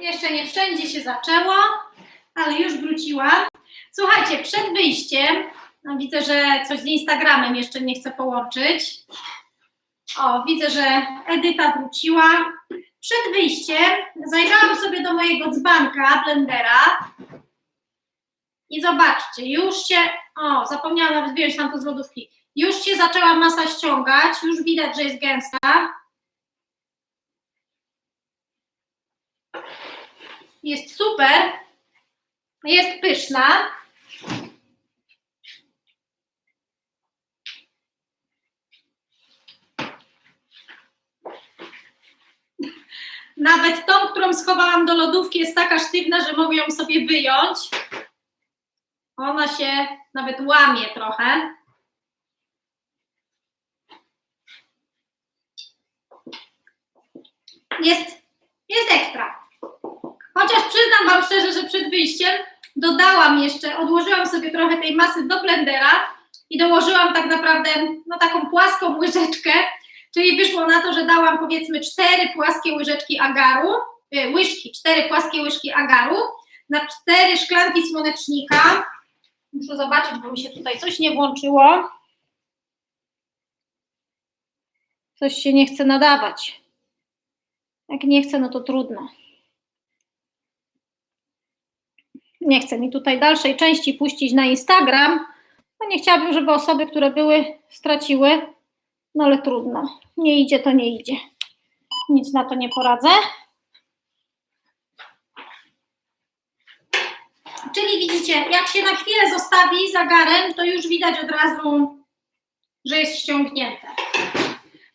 Jeszcze nie wszędzie się zaczęło, ale już wróciłam. Słuchajcie, przed wyjściem, no widzę, że coś z Instagramem jeszcze nie chcę połączyć. O, widzę, że Edyta wróciła. Przed wyjściem zajrzałam sobie do mojego dzbanka, blendera i zobaczcie, już się, o, zapomniałam nawet wyjąć tam to z lodówki, już się zaczęła masa ściągać, już widać, że jest gęsta. Jest super, jest pyszna. Nawet tą, którą schowałam do lodówki, jest taka sztywna, że mogę ją sobie wyjąć. Ona się nawet łamie trochę. Jest, jest ekstra. Chociaż przyznam Wam szczerze, że przed wyjściem dodałam jeszcze, odłożyłam sobie trochę tej masy do blendera i dołożyłam tak naprawdę no, taką płaską łyżeczkę, czyli wyszło na to, że dałam powiedzmy cztery płaskie łyżeczki agaru, y, łyżki, cztery płaskie łyżki agaru na cztery szklanki słonecznika. Muszę zobaczyć, bo mi się tutaj coś nie włączyło. Coś się nie chce nadawać. Jak nie chce, no to trudno. Nie chce mi tutaj dalszej części puścić na Instagram. No nie chciałabym, żeby osoby, które były, straciły. No ale trudno. Nie idzie, to nie idzie. Nic na to nie poradzę. Czyli widzicie, jak się na chwilę zostawi zagarem, to już widać od razu, że jest ściągnięte.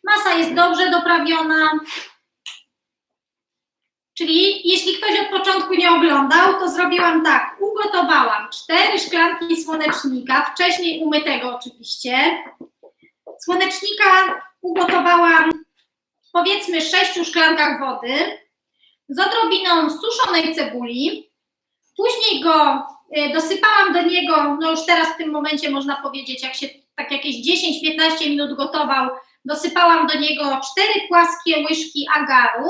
Masa jest dobrze doprawiona. Czyli jeśli ktoś od początku nie oglądał, to zrobiłam tak. Ugotowałam cztery szklanki słonecznika, wcześniej umytego oczywiście. Słonecznika ugotowałam powiedzmy w sześciu szklankach wody z odrobiną suszonej cebuli. Później go y, dosypałam do niego, no już teraz w tym momencie można powiedzieć, jak się tak jakieś 10-15 minut gotował, dosypałam do niego cztery płaskie łyżki agaru.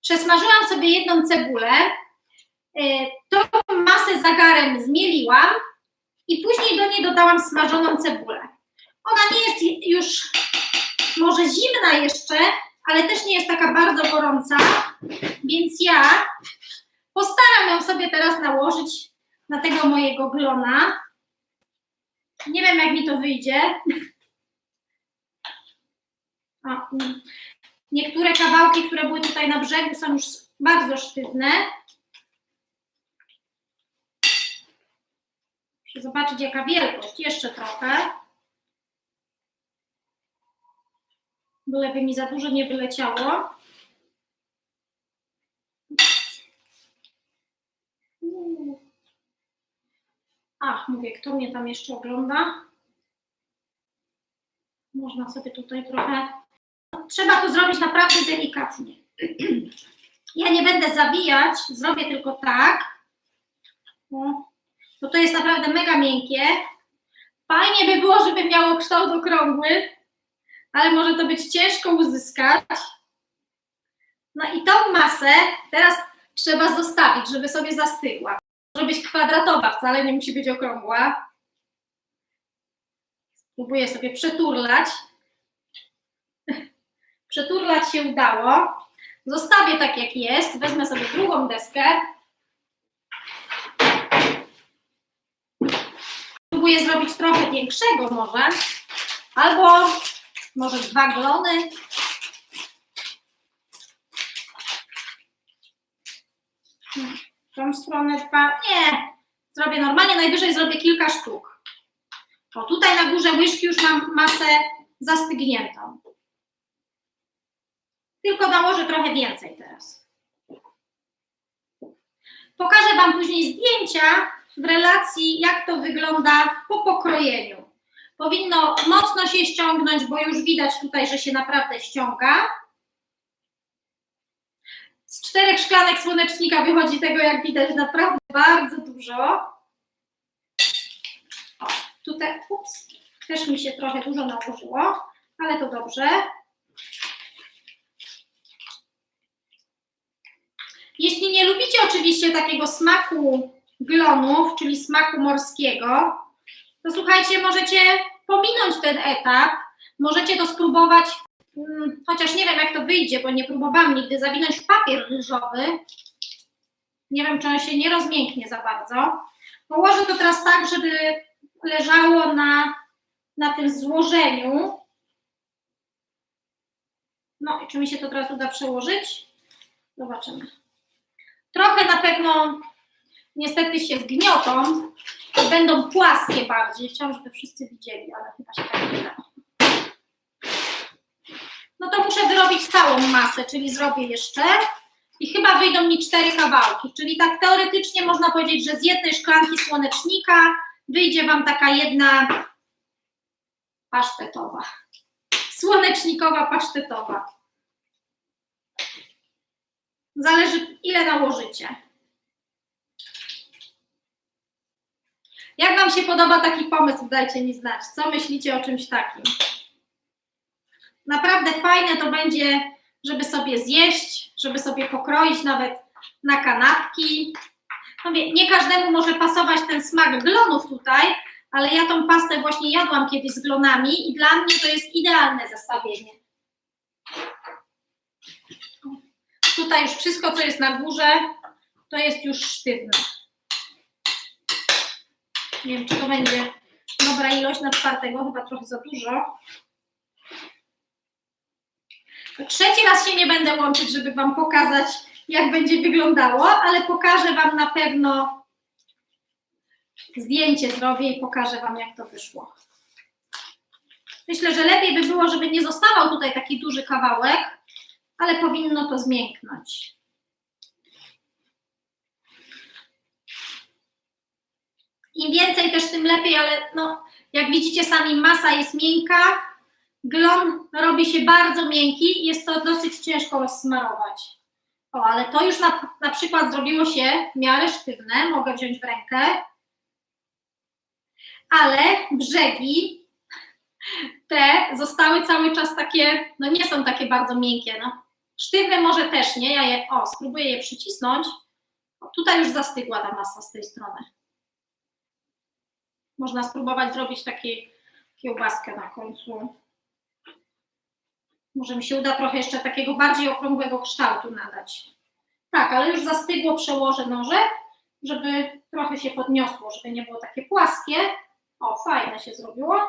Przesmażyłam sobie jedną cebulę, y, tą masę z agarem zmieliłam i później do niej dodałam smażoną cebulę. Ona nie jest już może zimna jeszcze, ale też nie jest taka bardzo gorąca, więc ja postaram ją sobie teraz nałożyć na tego mojego glona. Nie wiem, jak mi to wyjdzie. O. niektóre kawałki, które były tutaj na brzegu, są już bardzo sztywne. Muszę zobaczyć, jaka wielkość. Jeszcze trochę. Byleby mi za dużo nie wyleciało. Ach, mówię, kto mnie tam jeszcze ogląda? Można sobie tutaj trochę. Trzeba to zrobić naprawdę delikatnie. Ja nie będę zawijać, zrobię tylko tak. Bo to jest naprawdę mega miękkie. Fajnie by było, żeby miało kształt okrągły, ale może to być ciężko uzyskać. No i tą masę teraz trzeba zostawić, żeby sobie zastygła. Może być kwadratowa, wcale nie musi być okrągła. Spróbuję sobie przeturlać. Przeturlać się udało. Zostawię tak jak jest. Wezmę sobie drugą deskę. Spróbuję zrobić trochę większego może. Albo może dwa glony. W tą stronę dwa. Nie, zrobię normalnie, najwyżej zrobię kilka sztuk. O, tutaj na górze łyżki już mam masę zastygniętą. Tylko nałożę trochę więcej teraz. Pokażę Wam później zdjęcia w relacji, jak to wygląda po pokrojeniu. Powinno mocno się ściągnąć, bo już widać tutaj, że się naprawdę ściąga. Z czterech szklanek słonecznika wychodzi tego, jak widać, naprawdę bardzo dużo. O, tutaj, ups, też mi się trochę dużo nałożyło, ale to dobrze. Jeśli nie lubicie oczywiście takiego smaku glonów, czyli smaku morskiego, to słuchajcie, możecie pominąć ten etap, możecie to spróbować, mm, chociaż nie wiem jak to wyjdzie, bo nie próbowałam nigdy, zawinąć w papier ryżowy. Nie wiem, czy on się nie rozmięknie za bardzo. Położę to teraz tak, żeby leżało na, na tym złożeniu. No i czy mi się to teraz uda przełożyć? Zobaczymy. Trochę na pewno niestety się zgniotą i będą płaskie bardziej. Chciałam, żeby wszyscy widzieli, ale chyba się tak nie da. No to muszę wyrobić całą masę, czyli zrobię jeszcze i chyba wyjdą mi cztery kawałki, czyli tak teoretycznie można powiedzieć, że z jednej szklanki słonecznika wyjdzie Wam taka jedna pasztetowa, słonecznikowa pasztetowa. Zależy, ile nałożycie. Jak Wam się podoba taki pomysł, dajcie mi znać. Co myślicie o czymś takim? Naprawdę fajne to będzie, żeby sobie zjeść, żeby sobie pokroić nawet na kanapki. No nie każdemu może pasować ten smak glonów tutaj, ale ja tą pastę właśnie jadłam kiedyś z glonami i dla mnie to jest idealne zestawienie. Tutaj już wszystko, co jest na górze, to jest już sztywne. Nie wiem, czy to będzie dobra ilość na czwartego, chyba trochę za dużo. Trzeci raz się nie będę łączyć, żeby Wam pokazać, jak będzie wyglądało, ale pokażę Wam na pewno zdjęcie zrobię i pokażę Wam, jak to wyszło. Myślę, że lepiej by było, żeby nie zostawał tutaj taki duży kawałek, ale powinno to zmięknąć. Im więcej też, tym lepiej, ale no, jak widzicie sami, masa jest miękka, glon robi się bardzo miękki i jest to dosyć ciężko smarować. O, ale to już na, na przykład zrobiło się w miarę sztywne, mogę wziąć w rękę, ale brzegi te zostały cały czas takie, no nie są takie bardzo miękkie, no. Sztywne może też nie, ja je, o, spróbuję je przycisnąć. O, tutaj już zastygła ta masa z tej strony. Można spróbować zrobić takie kiełbaskę na końcu. Może mi się uda trochę jeszcze takiego bardziej okrągłego kształtu nadać. Tak, ale już zastygło, przełożę noże, żeby trochę się podniosło, żeby nie było takie płaskie. O, fajne się zrobiło.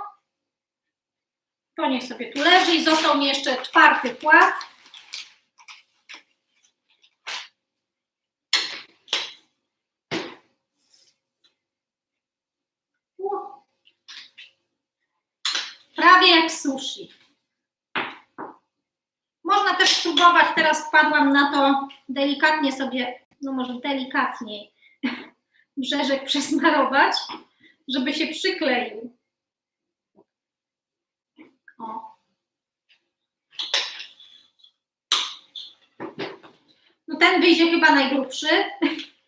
To niech sobie tu leży i został mi jeszcze czwarty płat. Prawie jak sushi. Można też spróbować, teraz wpadłam na to delikatnie sobie, no może delikatniej, brzeżek przesmarować, żeby się przykleił. O. No ten wyjdzie chyba najgrubszy.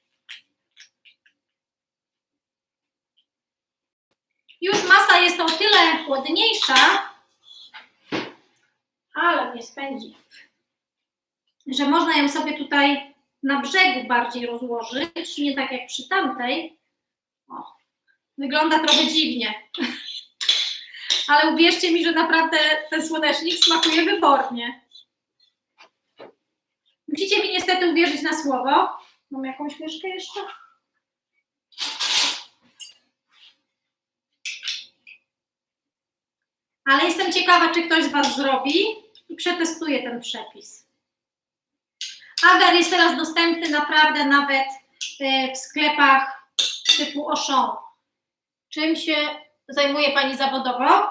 Już masa jest o tyle ładniejsza, ale mnie spędzi, że można ją sobie tutaj na brzegu bardziej rozłożyć, nie tak jak przy tamtej. O, wygląda trochę dziwnie. Ale uwierzcie mi, że naprawdę ten słonecznik smakuje wybornie. Musicie mi niestety uwierzyć na słowo. Mam jakąś myszkę jeszcze? Ale jestem ciekawa, czy ktoś z Was zrobi i przetestuje ten przepis. Agar jest teraz dostępny naprawdę nawet e, w sklepach typu Auchan. Czym się zajmuje Pani zawodowo?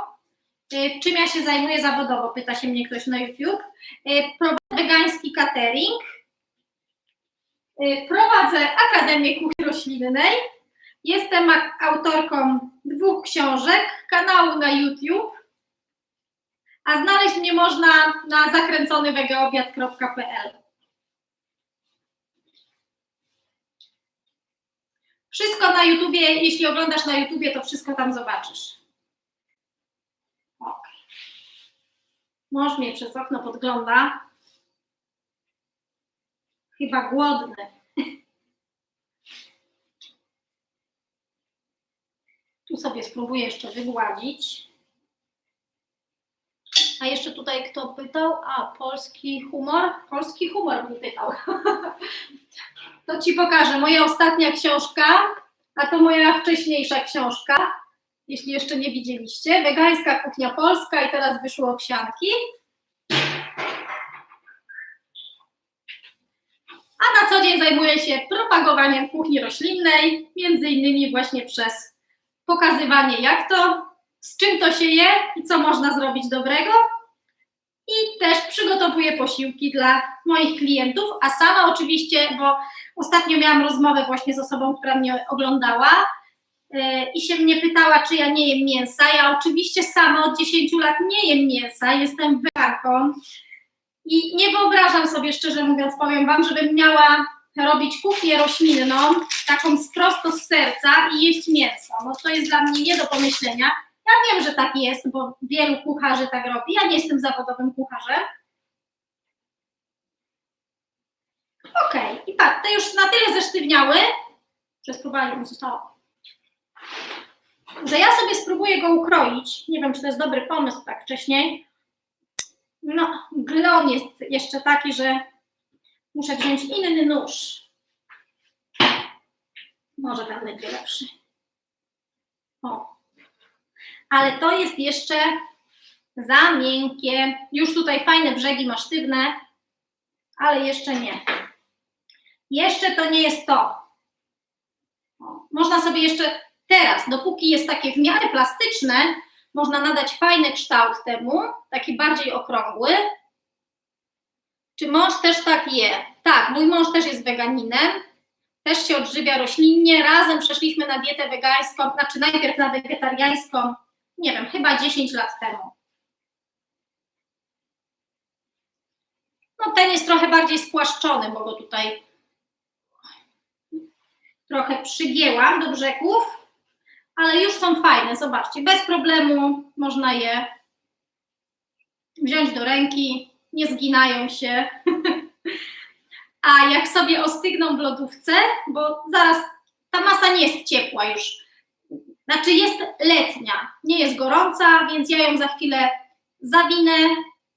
E, czym ja się zajmuję zawodowo? Pyta się mnie ktoś na YouTube. E, prowadzę wegański catering. Prowadzę Akademię Kuchni Roślinnej. Jestem autorką dwóch książek, kanału na YouTube a znaleźć mnie można na zakręconywegeobiad.pl. Wszystko na YouTubie, jeśli oglądasz na YouTubie, to wszystko tam zobaczysz. Ok. Mąż mnie przez okno podgląda. Chyba głodny. Tu sobie spróbuję jeszcze wygładzić. A jeszcze tutaj kto pytał? A, polski humor? Polski humor mi pytał. To ci pokażę. Moja ostatnia książka, a to moja wcześniejsza książka, jeśli jeszcze nie widzieliście. Wegańska kuchnia polska i teraz wyszły owsianki. A na co dzień zajmuję się propagowaniem kuchni roślinnej, między innymi właśnie przez pokazywanie jak to, z czym to się je i co można zrobić dobrego. I też przygotowuję posiłki dla moich klientów, a sama oczywiście, bo ostatnio miałam rozmowę właśnie z osobą, która mnie oglądała yy, i się mnie pytała, czy ja nie jem mięsa. Ja oczywiście sama od 10 lat nie jem mięsa, jestem weganką i nie wyobrażam sobie, szczerze mówiąc, powiem Wam, żebym miała robić kuchnię roślinną, taką prosto z serca i jeść mięso. No to jest dla mnie nie do pomyślenia. Ja wiem, że tak jest, bo wielu kucharzy tak robi. Ja nie jestem zawodowym kucharzem. Okej, i patrz, te już na tyle zesztywniały, że spróbowali mi zostało. Że ja sobie spróbuję go ukroić. Nie wiem, czy to jest dobry pomysł tak wcześniej. No, glon jest jeszcze taki, że muszę wziąć inny nóż. Może ten będzie lepszy. O. Ale to jest jeszcze za miękkie. Już tutaj fajne brzegi ma sztywne, ale jeszcze nie. Jeszcze to nie jest to. Można sobie jeszcze teraz, dopóki jest takie w miarę plastyczne, można nadać fajny kształt temu, taki bardziej okrągły. Czy mąż też tak je? Tak, mój mąż też jest weganinem, też się odżywia roślinnie. Razem przeszliśmy na dietę wegańską, znaczy najpierw na wegetariańską, nie wiem, chyba 10 lat temu. No ten jest trochę bardziej spłaszczony, bo go tutaj trochę przygięłam do brzegów, ale już są fajne, zobaczcie, bez problemu można je wziąć do ręki, nie zginają się. A jak sobie ostygną w lodówce, bo zaraz ta masa nie jest ciepła już, znaczy jest letnia, nie jest gorąca, więc ja ją za chwilę zawinę,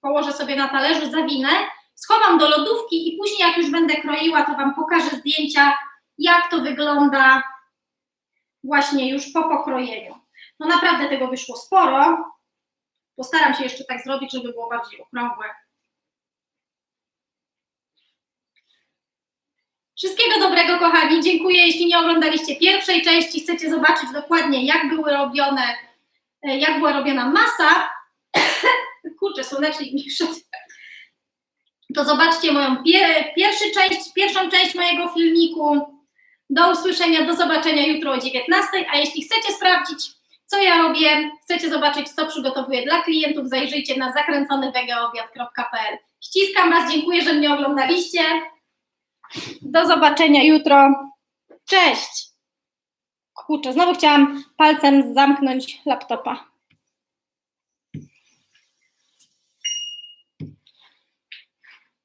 położę sobie na talerzu, zawinę, schowam do lodówki i później jak już będę kroiła, to Wam pokażę zdjęcia, jak to wygląda właśnie już po pokrojeniu. No naprawdę tego wyszło sporo. Postaram się jeszcze tak zrobić, żeby było bardziej okrągłe. Wszystkiego dobrego, kochani. Dziękuję. Jeśli nie oglądaliście pierwszej części, chcecie zobaczyć dokładnie, jak były robione, e, jak była robiona masa. Kurczę, słonecznik mi wszedł. To zobaczcie moją pier pierwszy część, pierwszą część mojego filmiku. Do usłyszenia, do zobaczenia jutro o 19. A jeśli chcecie sprawdzić, co ja robię, chcecie zobaczyć, co przygotowuję dla klientów, zajrzyjcie na zakręconywegaobiad.pl. Ściskam Was, dziękuję, że mnie oglądaliście. Do zobaczenia jutro. Cześć! Kurczę, znowu chciałam palcem zamknąć laptopa.